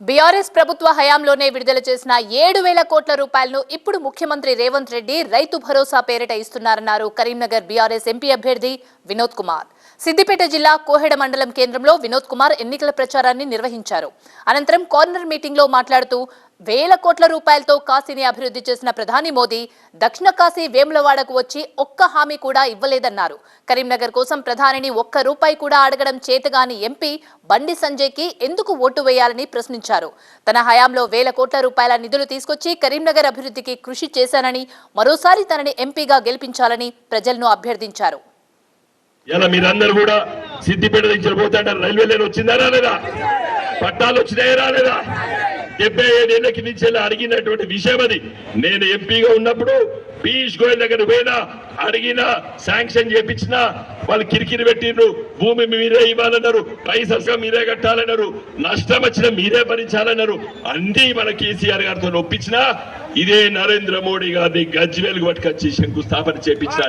BRS ప్రభుత్వ హయాంలోనే విడుదల చేసిన ఏడు వేల కోట్ల రూపాయలను ఇప్పుడు ముఖ్యమంత్రి రేవంత్ రెడ్డి రైతు భరోసా పేరిట ఇస్తున్నారన్నారు కరీంనగర్ బీఆర్ఎస్ ఎంపీ అభ్యర్థి వినోద్ కుమార్. సిద్దిపేట జిల్లా కోహెడ మండలం కేంద్రంలో వినోద్ కుమార్ ఎన్నికల ప్రచారాన్ని నిర్వహించారు. అనంతరం కార్నర్ మీటింగ్లో మాట్లాడుతూ వేల కోట్ల రూపాయలతో కాశీని అభివృద్ధి చేసిన ప్రధాని మోదీ దక్షిణ కాశీ వేములవాడకు వచ్చి ఒక్క హామీ కూడా ఇవ్వలేదన్నారు. కరీంనగర్ కోసం ప్రధానిని ఒక్క రూపాయి కూడా అడగడం చేతగాని ఎంపీ బండి సంజయ్కి ఎందుకు ఓటు వేయాలని ప్రశ్నించారు. తన హయాంలో వేల కోట్ల రూపాయల నిధులు తీసుకొచ్చి కరీంనగర్ అభివృద్ధికి కృషి చేశానని మరోసారి తనని ఎంపీగా గెలిపించాలని ప్రజలను అభ్యర్థించారు. ఇలా మీరందరూ కూడా సిద్దిపేట పోతాడారు రైల్వే లైన్ వచ్చిందా రాలేదా? పట్టాలు వచ్చినాయా రాలేదా? డెబ్బై ఏడు కింద నుంచి అడిగినటువంటి విషయం అది. నేను ఎంపీగా ఉన్నప్పుడు పీయూష్ గోయల్ దగ్గర పోయినా అడిగినా శాంక్షన్ చేపించినా వాళ్ళు కిరికిరి పెట్టిండ్రు భూమి మీరే ఇవ్వాలన్నారు పైసలుగా మీరే కట్టాలన్నారు నష్టం వచ్చినా మీరే భరించాలన్నారు. అన్ని మన కేసీఆర్ గారితో ఒప్పించినా ఇదే నరేంద్ర మోడీ గారిని గజ్వేల్ పట్టుకొచ్చి శంకుస్థాపన చేపించిన